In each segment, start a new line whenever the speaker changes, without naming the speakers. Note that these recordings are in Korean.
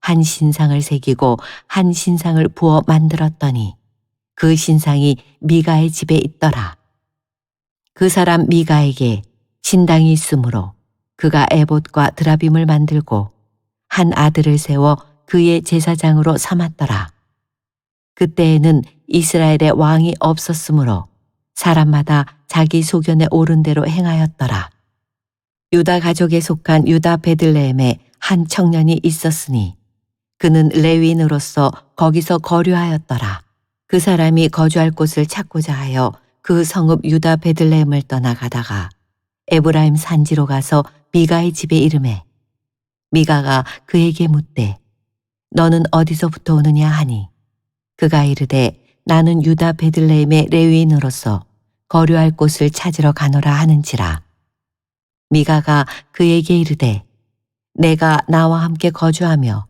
한 신상을 새기고 한 신상을 부어 만들었더니 그 신상이 미가의 집에 있더라. 그 사람 미가에게 신당이 있으므로 그가 에봇과 드라빔을 만들고 한 아들을 세워 그의 제사장으로 삼았더라. 그때에는 이스라엘의 왕이 없었으므로 사람마다 자기 소견에 옳은 대로 행하였더라. 유다 가족에 속한 유다 베들레헴에 한 청년이 있었으니 그는 레위인으로서 거기서 거류하였더라. 그 사람이 거주할 곳을 찾고자 하여 그 성읍 유다 베들레헴을 떠나가다가 에브라임 산지로 가서 미가의 집에 이름해 미가가 그에게 묻되 너는 어디서부터 오느냐 하니 그가 이르되 나는 유다 베들레헴의 레위인으로서 거류할 곳을 찾으러 가노라 하는지라 미가가 그에게 이르되 내가 나와 함께 거주하며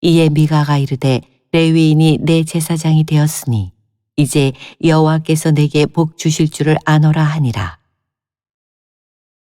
이에 미가가 이르되 레위인이 내 제사장이 되었으니 이제 여호와께서 내게 복 주실 줄을 아노라 하니라.